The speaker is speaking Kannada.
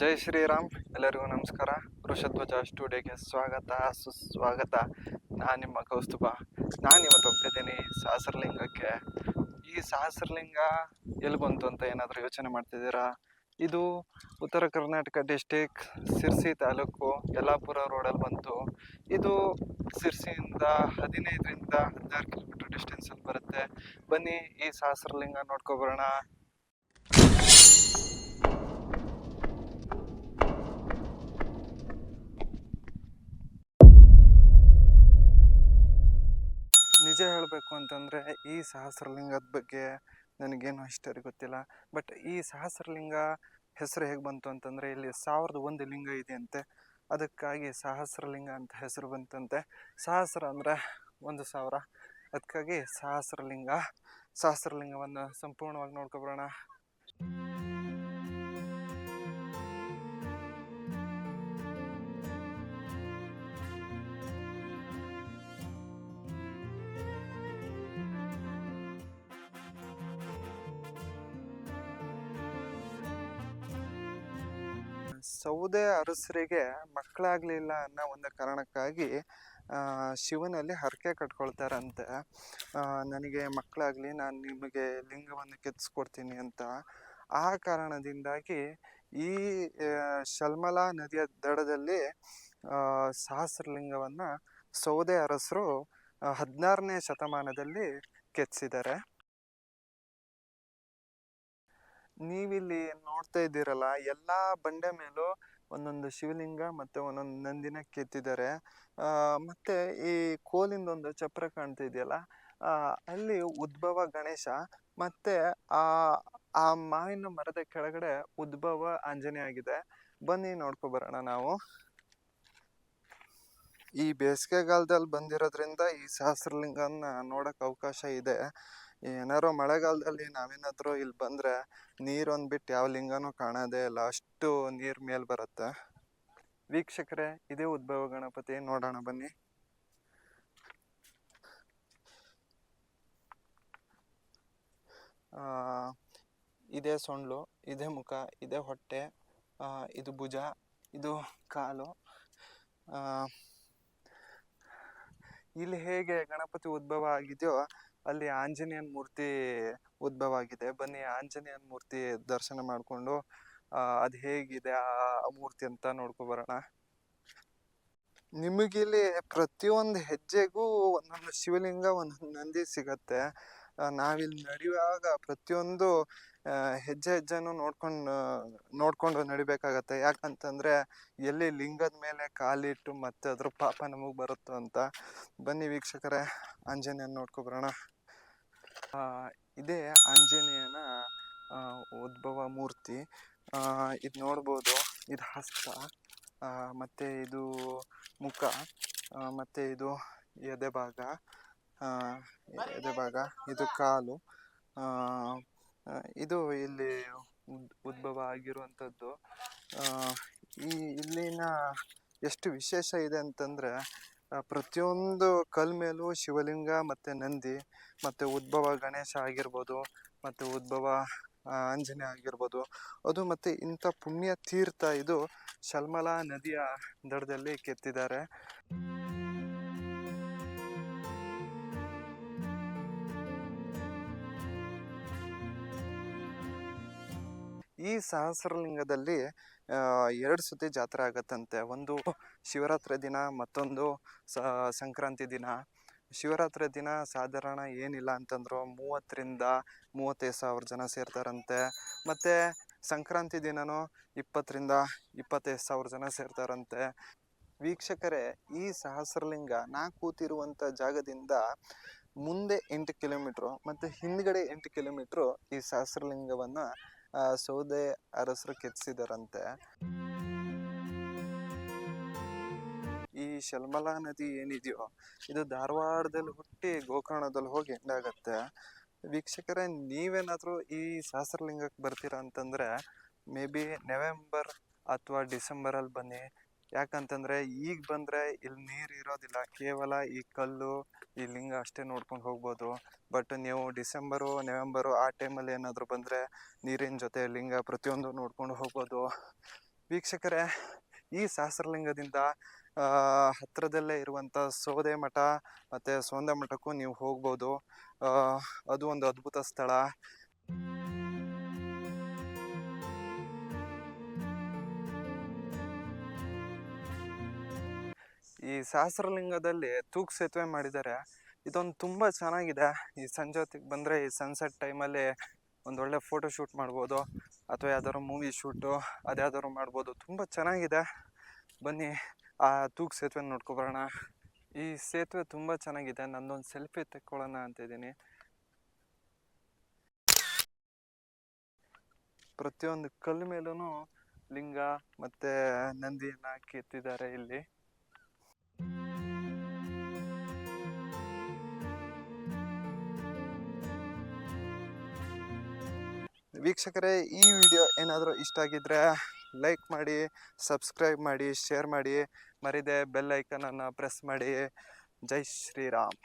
ಜೈ ಶ್ರೀರಾಮ್, ಎಲ್ಲರಿಗೂ ನಮಸ್ಕಾರ. ವೃಷಧ್ವಜ ಸ್ಟುಡಿಯೋಗೆ ಸ್ವಾಗತ, ಸುಸ್ವಾಗತ. ನಾನು ನಿಮ್ಮ ಕೌಸ್ತುಭ. ನಾನು ಇವತ್ತು ಹೋಗ್ತಿದ್ದೀನಿ ಸಹಸ್ರಲಿಂಗಕ್ಕೆ ಈ ಸಹಸ್ರಲಿಂಗ ಎಲ್ಲಿ ಬಂತು ಅಂತ ಏನಾದರೂ ಯೋಚನೆ ಮಾಡ್ತಿದ್ದೀರಾ? ಇದು ಉತ್ತರ ಕರ್ನಾಟಕ ಡಿಸ್ಟಿಕ್ ಸಿರ್ಸಿ ತಾಲೂಕು ಯಲ್ಲಾಪುರ ರೋಡಲ್ಲಿ ಬಂತು. ಇದು ಸಿರ್ಸಿಯಿಂದ ಹದಿನೈದರಿಂದ ಹದಿನಾರು ಕಿಲೋಮೀಟರ್ ಡಿಸ್ಟೆನ್ಸಲ್ಲಿ ಬರುತ್ತೆ. ಬನ್ನಿ ಈ ಸಹಸ್ರಲಿಂಗ ನೋಡ್ಕೊಬರೋಣ ನಿಜ ಹೇಳಬೇಕು ಅಂತಂದರೆ, ಈ ಸಹಸ್ರಲಿಂಗದ ಬಗ್ಗೆ ನನಗೇನು ಅಷ್ಟರಿ ಗೊತ್ತಿಲ್ಲ. ಬಟ್ ಈ ಸಹಸ್ರಲಿಂಗ ಹೆಸರು ಹೇಗೆ ಬಂತು ಅಂತಂದರೆ, ಇಲ್ಲಿ ಸಾವಿರದ ಒಂದು ಲಿಂಗ ಇದೆಯಂತೆ. ಅದಕ್ಕಾಗಿ ಸಹಸ್ರಲಿಂಗ ಅಂತ ಹೆಸರು ಬಂತಂತೆ. ಸಹಸ್ರ ಅಂದರೆ ಒಂದು ಸಾವಿರ. ಅದಕ್ಕಾಗಿ ಸಹಸ್ರಲಿಂಗ. ಸಹಸ್ರಲಿಂಗವನ್ನು ಸಂಪೂರ್ಣವಾಗಿ ನೋಡ್ಕೊಬರೋಣ. ಸೌದೆ ಅರಸರಿಗೆ ಮಕ್ಕಳಾಗ್ಲಿಲ್ಲ ಅನ್ನೋ ಒಂದು ಕಾರಣಕ್ಕಾಗಿ ಶಿವನಲ್ಲಿ ಹರಕೆ ಕಟ್ಕೊಳ್ತಾರಂತೆ. ನನಗೆ ಮಕ್ಕಳಾಗ್ಲಿ, ನಾನು ನಿಮಗೆ ಲಿಂಗವನ್ನು ಕೆತ್ತಿಸ್ಕೊಡ್ತೀನಿ ಅಂತ. ಆ ಕಾರಣದಿಂದಾಗಿ ಈ ಶಲ್ಮಲಾ ನದಿಯ ದಡದಲ್ಲಿ ಸಹಸ್ರಲಿಂಗವನ್ನ ಸೌದೆ ಅರಸರು ಹದಿನಾರನೇ ಶತಮಾನದಲ್ಲಿ ಕೆತ್ತಿಸಿದ್ದಾರೆ. ನೀವಿಲ್ಲಿ ನೋಡ್ತಾ ಇದ್ದೀರಲ್ಲ, ಎಲ್ಲಾ ಬಂಡೆ ಮೇಲೂ ಒಂದೊಂದು ಶಿವಲಿಂಗ ಮತ್ತೆ ಒಂದೊಂದು ನಂದಿನ ಕೆತ್ತಿದ್ದಾರೆ. ಮತ್ತೆ ಈ ಕೋಲಿಂದ ಒಂದು ಚಪ್ರ ಕಾಣ್ತಾ ಇದೆಯಲ್ಲ ಅಲ್ಲಿ ಉದ್ಭವ ಗಣೇಶ ಮತ್ತೆ ಆ ಆ ಮಾವಿನ ಮರದ ಕೆಳಗಡೆ ಉದ್ಭವ ಆಂಜನೇಯ ಆಗಿದೆ. ಬನ್ನಿ ನೋಡ್ಕೊ ಬರೋಣ ನಾವು. ಈ ಬೇಸಿಗೆಗಾಲದಲ್ಲಿ ಬಂದಿರೋದ್ರಿಂದ ಈ ಸಹಸ್ರಲಿಂಗನ ನೋಡಕ್ ಅವಕಾಶ ಇದೆ. ಏನಾರೋ ಮಳೆಗಾಲದಲ್ಲಿ ನಾವೇನಾದ್ರೂ ಇಲ್ಲಿ ಬಂದ್ರೆ ನೀರೊಂದು ಬಿಟ್ಟು ಯಾವ ಲಿಂಗನೂ ಕಾಣೋದೇ ಇಲ್ಲ, ಅಷ್ಟು ನೀರ್ ಮೇಲೆ ಬರುತ್ತೆ. ವೀಕ್ಷಕರೇ, ಇದೇ ಉದ್ಭವ ಗಣಪತಿ ನೋಡೋಣ ಬನ್ನಿ. ಇದೇ ಸೊಂಡ್ಲು, ಇದೇ ಮುಖ, ಇದೇ ಹೊಟ್ಟೆ ಇದು ಭುಜ, ಇದು ಕಾಲು ಇಲ್ಲಿ ಹೇಗೆ ಗಣಪತಿ ಉದ್ಭವ ಆಗಿದೆಯೋ ಅಲ್ಲಿ ಆಂಜನೇಯನ ಮೂರ್ತಿ ಉದ್ಭವ ಆಗಿದೆ. ಬನ್ನಿ ಆಂಜನೇಯನ ಮೂರ್ತಿ ದರ್ಶನ ಮಾಡಿಕೊಂಡು ಅದು ಹೇಗಿದೆ, ಆ ಮೂರ್ತಿ ಅಂತ ನೋಡ್ಕೊ ಬರೋಣ. ನಿಮಗಿಲ್ಲಿ ಪ್ರತಿಯೊಂದು ಹೆಜ್ಜೆಗೂ ಒಂದೊಂದು ಶಿವಲಿಂಗ ಒಂದೊಂದು ನಂದಿ ಸಿಗತ್ತೆ. ನಾವಿಲ್ಲಿ ನಡೆಯುವಾಗ ಪ್ರತಿಯೊಂದು ಹೆಜ್ಜೆ ಹೆಜ್ಜೆನೂ ನೋಡ್ಕೊಂಡು ನೋಡ್ಕೊಂಡು ನಡಿಬೇಕಾಗತ್ತೆ. ಯಾಕಂತಂದ್ರೆ ಎಲ್ಲಿ ಲಿಂಗದ ಮೇಲೆ ಕಾಲಿಟ್ಟು ಮತ್ತೆ ಅದ್ರ ಪಾಪ ನಮಗೆ ಬರುತ್ತೋ ಅಂತ. ಬನ್ನಿ ವೀಕ್ಷಕರೇ, ಆಂಜನೇಯನ ನೋಡ್ಕೊಬರೋಣ ಇದೇ ಆಂಜನೇಯನ ಉದ್ಭವ ಮೂರ್ತಿ. ಇದು ನೋಡ್ಬೋದು. ಇದು ಹಸ್ತ. ಮತ್ತೆ ಇದು ಮುಖ. ಮತ್ತು ಇದು ಎದೆ ಭಾಗ. ಎದೆ ಭಾಗ. ಇದು ಕಾಲು. ಇದು ಇಲ್ಲಿ ಉದ್- ಉದ್ಭವ ಆಗಿರುವಂಥದ್ದು. ಈ ಇಲ್ಲಿನ ಎಷ್ಟು ವಿಶೇಷ ಇದೆ ಅಂತಂದರೆ ಪ್ರತಿಯೊಂದು ಕಲ್ ಮೇಲೂ ಶಿವಲಿಂಗ ಮತ್ತು ನಂದಿ ಮತ್ತು ಉದ್ಭವ ಗಣೇಶ ಆಗಿರ್ಬೋದು, ಮತ್ತು ಉದ್ಭವ ಆಂಜನೇಯ ಆಗಿರ್ಬೋದು. ಅದು ಮತ್ತು ಇಂಥ ಪುಣ್ಯ ತೀರ್ಥ ಇದು ಶಲ್ಮಲಾ ನದಿಯ ದಡದಲ್ಲಿ ಕೆತ್ತಿದ್ದಾರೆ. ಈ ಸಹಸ್ರಲಿಂಗದಲ್ಲಿ ಎರಡು ಸತಿ ಜಾತ್ರೆ ಆಗತ್ತಂತೆ. ಒಂದು ಶಿವರಾತ್ರಿ ದಿನ, ಮತ್ತೊಂದು ಸಂಕ್ರಾಂತಿ ದಿನ. ಶಿವರಾತ್ರಿ ದಿನ ಸಾಧಾರಣ ಏನಿಲ್ಲ ಅಂತಂದ್ರು ಮೂವತ್ತರಿಂದ ಮೂವತ್ತೈದು ಸಾವಿರ ಜನ ಸೇರ್ತಾರಂತೆ. ಮತ್ತೆ ಸಂಕ್ರಾಂತಿ ದಿನವೂ ಇಪ್ಪತ್ತರಿಂದ ಇಪ್ಪತ್ತೈದು ಸಾವಿರ ಜನ ಸೇರ್ತಾರಂತೆ. ವೀಕ್ಷಕರೇ, ಈ ಸಹಸ್ರಲಿಂಗ ನಾ ಕೂತಿರುವಂಥ ಜಾಗದಿಂದ ಮುಂದೆ ಎಂಟು ಕಿಲೋಮೀಟ್ರು ಮತ್ತು ಹಿಂದ್ಗಡೆ ಎಂಟು ಕಿಲೋಮೀಟ್ರು ಈ ಸಹಸ್ರಲಿಂಗವನ್ನ ಸೌದೆ ಅರಸರು ಕೆತ್ತಿಸಿದಾರಂತೆ. ಈ ಶಲ್ಮಲಾ ನದಿ ಏನಿದೆಯೋ, ಇದು ಧಾರವಾಡದಲ್ಲಿ ಹುಟ್ಟಿ ಗೋಕರ್ಣದಲ್ಲಿ ಹೋಗಿ ಎಂಡಾಗತ್ತೆ. ವೀಕ್ಷಕರೇ, ನೀವೇನಾದರೂ ಈ ಸಹಸ್ರಲಿಂಗಕ್ಕೆ ಬರ್ತೀರಾ ಅಂತಂದರೆ, ಮೇ ಬಿ ನವೆಂಬರ್ ಅಥವಾ ಡಿಸೆಂಬರಲ್ಲಿ ಬನ್ನಿ. ಯಾಕಂತಂದ್ರೆ ಈಗ ಬಂದ್ರೆ ಇಲ್ಲಿ ನೀರು ಇರೋದಿಲ್ಲ. ಕೇವಲ ಈ ಕಲ್ಲು, ಈ ಲಿಂಗ ಅಷ್ಟೇ ನೋಡ್ಕೊಂಡು ಹೋಗ್ಬೋದು. ಬಟ್ ನೀವು ಡಿಸೆಂಬರು, ನವೆಂಬರು ಆ ಟೈಮಲ್ಲಿ ಏನಾದರೂ ಬಂದ್ರೆ ನೀರಿನ ಜೊತೆ ಲಿಂಗ ಪ್ರತಿಯೊಂದು ನೋಡ್ಕೊಂಡು ಹೋಗ್ಬೋದು. ವೀಕ್ಷಕರೇ, ಈ ಸಹಸ್ರಲಿಂಗದಿಂದ ಹತ್ತಿರದಲ್ಲೇ ಇರುವಂಥ ಸೋದೆ ಮಠ ಮತ್ತು ಸೋಂದೆ ಮಠಕ್ಕೂ ನೀವು ಹೋಗ್ಬೋದು. ಅದು ಒಂದು ಅದ್ಭುತ ಸ್ಥಳ. ಈ ಸಹಸ್ರಲಿಂಗದಲ್ಲಿ ತೂಕ್ ಸೇತುವೆ ಮಾಡಿದ್ದಾರೆ. ಇದೊಂದು ತುಂಬ ಚೆನ್ನಾಗಿದೆ. ಈ ಸಂಜೆ ಹೊತ್ತಿಗೆ ಬಂದರೆ ಈ ಸನ್ಸೆಟ್ ಟೈಮಲ್ಲಿ ಒಂದೊಳ್ಳೆ ಫೋಟೋ ಶೂಟ್ ಮಾಡ್ಬೋದು. ಅಥವಾ ಯಾವ್ದಾದ್ರು ಮೂವಿ ಶೂಟು ಅದ್ಯಾವ್ದಾದ್ರು ಮಾಡ್ಬೋದು. ತುಂಬ ಚೆನ್ನಾಗಿದೆ. ಬನ್ನಿ, ಆ ತೂಕ್ ಸೇತುವೆ ನೋಡ್ಕೊಬರೋಣ ಈ ಸೇತುವೆ ತುಂಬ ಚೆನ್ನಾಗಿದೆ. ನಂದೊಂದು ಸೆಲ್ಫಿ ತೆಕ್ಕೊಳ್ಳೋಣ ಅಂತ ಇದ್ದೀನಿ. ಪ್ರತಿಯೊಂದು ಕಲ್ಲು ಮೇಲೂ ಲಿಂಗ ಮತ್ತೆ ನಂದಿಯನ್ನ ಕೆತ್ತಿದ್ದಾರೆ ಇಲ್ಲಿ. ವೀಕ್ಷಕರೇ, ಈ ವಿಡಿಯೋ ಏನಾದರೂ ಇಷ್ಟ ಆಗಿದ್ದರೆ ಲೈಕ್ ಮಾಡಿ, ಸಬ್ಸ್ಕ್ರೈಬ್ ಮಾಡಿ, ಶೇರ್ ಮಾಡಿ, ಮರಿದೆ ಬೆಲ್ ಐಕನನ್ನು ಪ್ರೆಸ್ ಮಾಡಿ. ಜೈ ಶ್ರೀರಾಮ್.